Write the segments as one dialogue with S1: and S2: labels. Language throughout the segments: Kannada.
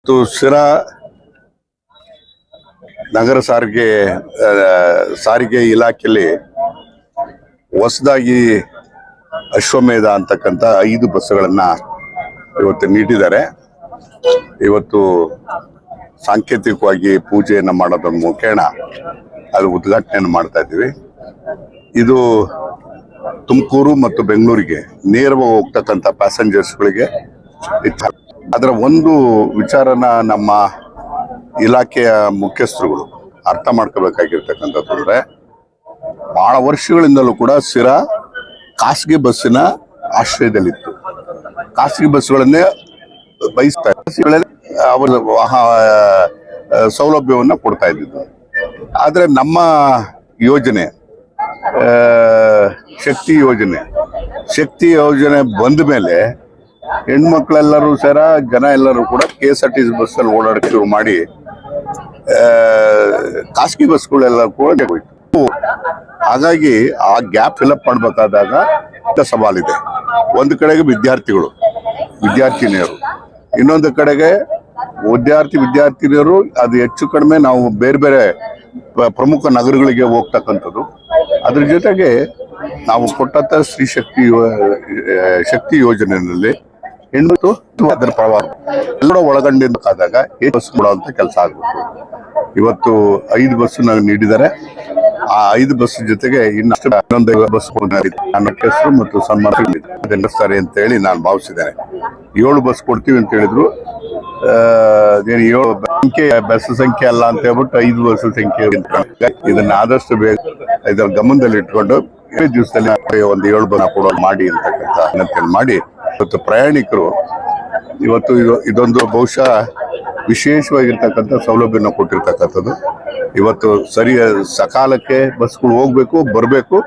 S1: ಮತ್ತು ಶಿರಾ ನಗರ ಸಾರಿಗೆ ಸಾರಿಗೆ ಇಲಾಖೆಯಲ್ಲಿ ಹೊಸದಾಗಿ ಅಶ್ವಮೇಧ ಅಂತಕ್ಕಂಥ ಐದು ಬಸ್ಗಳನ್ನು ಇವತ್ತು ನೀಡಿದ್ದಾರೆ ಇವತ್ತು ಸಾಂಕೇತಿಕವಾಗಿ ಪೂಜೆಯನ್ನು ಮಾಡೋದ್ರ ಮುಖೇಣ ಅದು ಉದ್ಘಾಟನೆಯನ್ನು ಮಾಡ್ತಾ ಇದ್ದೀವಿ ಇದು ತುಮಕೂರು ಮತ್ತು ಬೆಂಗಳೂರಿಗೆ ನೇರವಾಗಿ ಹೋಗ್ತಕ್ಕಂಥ ಪ್ಯಾಸೆಂಜರ್ಸ್ಗಳಿಗೆ. ಅದರ ಒಂದು ವಿಚಾರನ ನಮ್ಮ ಇಲಾಖೆಯ ಮುಖ್ಯಸ್ಥರುಗಳು ಅರ್ಥ ಮಾಡ್ಕೋಬೇಕಾಗಿರ್ತಕ್ಕಂಥದ್ದು ಅಂದರೆ ಭಾಳ ವರ್ಷಗಳಿಂದಲೂ ಕೂಡ ಸಿರಾ ಖಾಸಗಿ ಬಸ್ಸಿನ ಆಶ್ರಯದಲ್ಲಿತ್ತು. ಖಾಸಗಿ ಬಸ್ಗಳನ್ನೇ ಬಯಸ್ತಾ ಅವರ ಸೌಲಭ್ಯವನ್ನು ಕೊಡ್ತಾ ಇದ್ದಿದ್ದು. ಆದರೆ ನಮ್ಮ ಯೋಜನೆ ಶಕ್ತಿ ಯೋಜನೆ ಶಕ್ತಿ ಯೋಜನೆ ಬಂದ ಮೇಲೆ ಹೆಣ್ಮಕ್ಳೆಲ್ಲರೂ ಸೇರ ಜನ ಎಲ್ಲರೂ ಕೂಡ K S R T C ಬಸ್ಸಲ್ಲಿ ಓಡಾಡಕ್ಕೆ ಶುರು ಮಾಡಿ ಖಾಸಗಿ ಬಸ್ಗಳೆಲ್ಲ ಕೂಡ ಹೋಯ್ತು. ಹಾಗಾಗಿ ಆ ಗ್ಯಾಪ್ ಫಿಲಪ್ ಮಾಡ್ಬೇಕಾದಾಗ ಸವಾಲಿದೆ. ಒಂದು ಕಡೆಗೆ ವಿದ್ಯಾರ್ಥಿಗಳು, ವಿದ್ಯಾರ್ಥಿನಿಯರು, ಇನ್ನೊಂದು ಕಡೆಗೆ ವಿದ್ಯಾರ್ಥಿ ವಿದ್ಯಾರ್ಥಿನಿಯರು, ಅದು ಹೆಚ್ಚು ಕಡಿಮೆ ನಾವು ಬೇರೆ ಬೇರೆ ಪ್ರಮುಖ ನಗರಗಳಿಗೆ ಹೋಗ್ತಕ್ಕಂಥದ್ದು. ಅದ್ರ ಜೊತೆಗೆ ನಾವು ಕೊಟ್ಟಂಥ ಸ್ತ್ರೀ ಶಕ್ತಿ ಶಕ್ತಿ ಯೋಜನೆಯಲ್ಲಿ ಹೆಣ್ಣು ಅದರ ಪ್ರಭಾವ ಎಲ್ಲ ಒಳಗೊಂಡಿದ್ದಾದಾಗ ಬಸ್ ಕೊಡುವಂತ ಕೆಲಸ ಆಗ್ಬೇಕು. ಇವತ್ತು ಐದು ಬಸ್ ನಾವು ನೀಡಿದ್ದಾರೆ. ಆ ಐದು ಬಸ್ ಜೊತೆಗೆ ಇನ್ನಷ್ಟು ಇನ್ನೊಂದು ಬಸ್ ನನ್ನ ಹೆಸರು ಮತ್ತು ಸನ್ಮಾನ ಅಂತ ಹೇಳಿ ನಾನು ಭಾವಿಸಿದ್ದೇನೆ. ಏಳು ಬಸ್ ಕೊಡ್ತೀವಿ ಅಂತ ಹೇಳಿದ್ರು. ಏನು ಏಳು ಸಂಖ್ಯೆ, ಬಸ್ ಸಂಖ್ಯೆ ಅಲ್ಲ ಅಂತ ಹೇಳ್ಬಿಟ್ಟು ಐದು ಬಸ್ ಸಂಖ್ಯೆ ಇದನ್ನ ಆದಷ್ಟು ಬೇಗ ಇದರ ಗಮನದಲ್ಲಿ ಇಟ್ಕೊಂಡು ದಿವಸದಲ್ಲಿ ಒಂದು ಏಳು ಬಸ್ ಕೊಡೋ ಮಾಡಿ ಅಂತಕ್ಕಂಥ ಮಾಡಿ ಇವತ್ತು ಪ್ರಯಾಣಿಕರು ಇವತ್ತು ಇದು ಇದೊಂದು ಬಹುಶಃ ವಿಶೇಷವಾಗಿರ್ತಕ್ಕಂಥ ಸೌಲಭ್ಯನ ಕೊಟ್ಟಿರ್ತಕ್ಕಂಥದ್ದು. ಇವತ್ತು ಸರಿಯ ಸಕಾಲಕ್ಕೆ ಬಸ್ಗಳು ಹೋಗ್ಬೇಕು, ಬರಬೇಕು,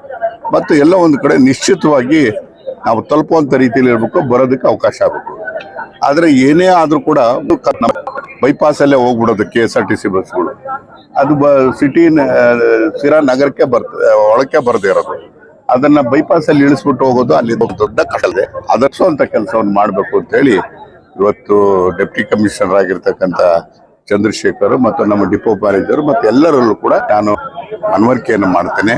S1: ಮತ್ತು ಎಲ್ಲ ಒಂದು ಕಡೆ ನಿಶ್ಚಿತವಾಗಿ ನಾವು ತಲುಪುವಂಥ ರೀತಿಯಲ್ಲಿ ಇರಬೇಕು, ಬರೋದಕ್ಕೆ ಅವಕಾಶ ಆಗಬೇಕು. ಆದರೆ ಏನೇ ಆದರೂ ಕೂಡ ಬೈಪಾಸ್ ಅಲ್ಲೇ ಹೋಗ್ಬಿಡೋದು K S R T C ಬಸ್ಗಳು. ಅದು ಬ ಸಿಟಿ ಸಿರಾ ನಗರಕ್ಕೆ ಬರ್ತ ಒಳಕ್ಕೆ ಬರದೇ ಇರೋದು. ಅದನ್ನ ಬೈಪಾಸ್ ಅಲ್ಲಿ ಇಳಿಸ್ಬಿಟ್ಟು ಹೋಗೋದು ಅಲ್ಲಿ ದೊಡ್ಡ ದೊಡ್ಡ ಅದಷ್ಟು ಅಂತ ಕೆಲಸವನ್ನು ಮಾಡಬೇಕು ಅಂತ ಹೇಳಿ ಇವತ್ತು ಡೆಪ್ಟಿ ಕಮಿಷನರ್ ಆಗಿರ್ತಕ್ಕಂಥ ಚಂದ್ರಶೇಖರ್ ಮತ್ತು ನಮ್ಮ ಡಿಪೋ ಮ್ಯಾನೇಜರ್ ಮತ್ತು ಎಲ್ಲರಲ್ಲೂ ಕೂಡ ನಾನು ಮನವರಿಕೆಯನ್ನು ಮಾಡ್ತೇನೆ.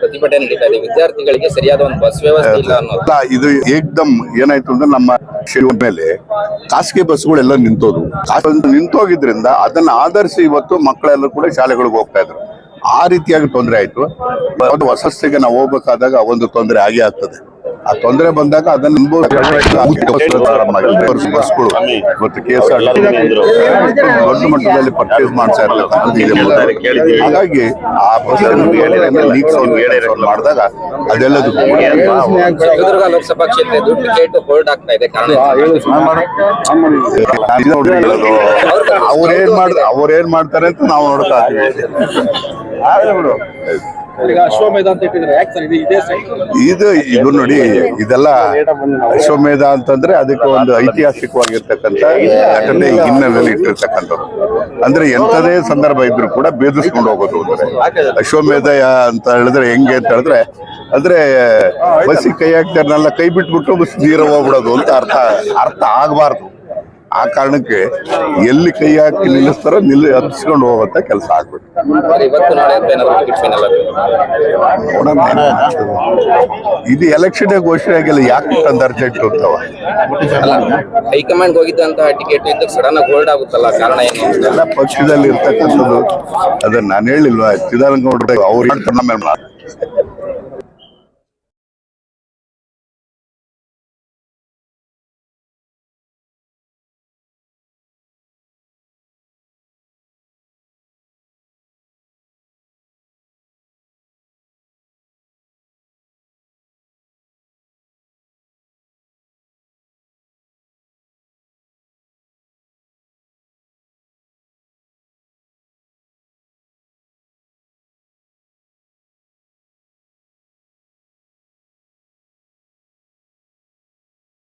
S2: ಪ್ರತಿಭಟನೆ ವಿದ್ಯಾರ್ಥಿಗಳಿಗೆ ಸರಿಯಾದ ಒಂದು ಬಸ್ ವ್ಯವಸ್ಥೆ
S1: ಇದು ಏಕ್ದಮ್ ಏನಾಯ್ತು ಅಂದ್ರೆ ನಮ್ಮ ಮೇಲೆ ಖಾಸಗಿ ಬಸ್ಗಳೆಲ್ಲ ನಿಂತೋದು ನಿಂತೋಗಿದ್ರಿಂದ ಅದನ್ನ ಆಧರಿಸಿ ಇವತ್ತು ಮಕ್ಕಳೆಲ್ಲ ಕೂಡ ಶಾಲೆಗಳಿಗೆ ಹೋಗ್ತಾ ಇದ್ರು. ಆ ರೀತಿಯಾಗಿ ತೊಂದರೆ ಆಯ್ತು. ಹೊಸಸ್ತಿಗೆ ನಾವು ಹೋಗ್ಬೇಕಾದಾಗ ಒಂದು ತೊಂದರೆ ಆಗೇ ಆಗ್ತದೆ. ಆ ತೊಂದರೆ ಬಂದಾಗ ಅದನ್ನ. ಬಸ್ಗಳು ಇವತ್ತು ಕೆ ಎಸ್ ಆರ್ ದೊಡ್ಡ ಮಟ್ಟದಲ್ಲಿ ಪರ್ಚೇಸ್ ಮಾಡ್ತಾ ಮೊದಲು. ಹಾಗಾಗಿ ಆ ಬಸ್ ಮಾಡಿದಾಗ ಅವ್ರೇನ್
S2: ಚಿತ್ರದುರ್ಗ ಲೋಕಸಭಾ ಕ್ಷೇತ್ರದ್ದು ಟಿಕೆಟ್ ಹೋಲ್ಡ್ ಆಗ್ತಾ ಇದೆ ಕಾರಣ
S1: ಅವ್ರ ಏನ್ ಮಾಡ್ ಅವ್ರ ಏನ್ ಮಾಡ್ತಾರೆ ಅಂತ ನಾವು ನೋಡ್ತಾ ಇದೀವಿ
S3: ಈಗ ಅಶ್ವಮೇಧ ಅಂತ ಇಟ್ಟಿದ್ದಾರೆ. ಯಾಕೆ ಸರ್ ಇದು ಇದೇ ಸೈಟ್
S1: ಇದು ಇದು ನೋಡಿ ಇದೆಲ್ಲ ಅಶ್ವಮೇಧ ಅಂತಂದ್ರೆ ಅದಕ್ಕೆ ಒಂದು ಐತಿಹಾಸಿಕವಾಗಿರ್ತಕ್ಕಂಥ ಘಟನೆ ಹಿನ್ನೆಲೆಯಲ್ಲಿ ಇಟ್ಟಿರ್ತಕ್ಕಂಥದ್ದು. ಅಂದ್ರೆ ಎಂತದೇ ಸಂದರ್ಭ ಇದ್ರು ಕೂಡ ಭೇದಿಸ್ಕೊಂಡು ಹೋಗೋದು ಅಂದ್ರೆ. ಅಶ್ವಮೇಧ ಅಂತ ಹೇಳಿದ್ರೆ ಹೆಂಗೆ ಅಂತ ಹೇಳಿದ್ರೆ ಅಂದ್ರೆ ಬಸ್ಸಿಗೆ ಕೈ ಹಾಕ್ತಾರನ್ನೆಲ್ಲ ಕೈ ಬಿಟ್ಬಿಟ್ಟು ಬಸ್ ನೀರ ಹೋಗ್ಬಿಡೋದು ಅಂತ ಅರ್ಥ ಅರ್ಥ ಆಗಬಾರ್ದು. ಆ ಕಾರಣಕ್ಕೆ ಎಲ್ಲಿ ಕೈ ಹಾಕಿ ನಿಲ್ಲಿಸ್ತಾರೋ ನಿಲ್ಲಿ ಹತ್ತಿಸ್ಕೊಂಡು ಹೋಗುತ್ತೆ ಕೆಲಸ ಆಗ್ಬಿಟ್ಟು. ಇದು ಎಲೆಕ್ಷನ್ ಘೋಷಣೆ ಆಗಿಲ್ಲ ಯಾಕೆ ತಂದು ಅರ್ಜೆಂಟ್ ಅಂತವ
S2: ಹೈಕಮಾಂಡ್ ಹೋಗಿದ್ದಂತಹ ಟಿಕೆಟ್ ಇದ್ದು ಸಡನ್ ಗೋಲ್ಡ್ ಹೋಲ್ಡ್ ಆಗುತ್ತಲ್ಲ ಕಾರಣ ಏನು? ಅಂತ
S1: ಎಲ್ಲ ಪಕ್ಷದಲ್ಲಿ ಇರ್ತಕ್ಕಂಥದ್ದು ಅದನ್ನ ನಾನು ಹೇಳಿಲ್ವಾ? ಚಿದಾನಗೌಡ್ರೆ ಅವ್ರು ಹೇಳ್ತಾರೆ ನಮ್ಮ ಮೇಲೆ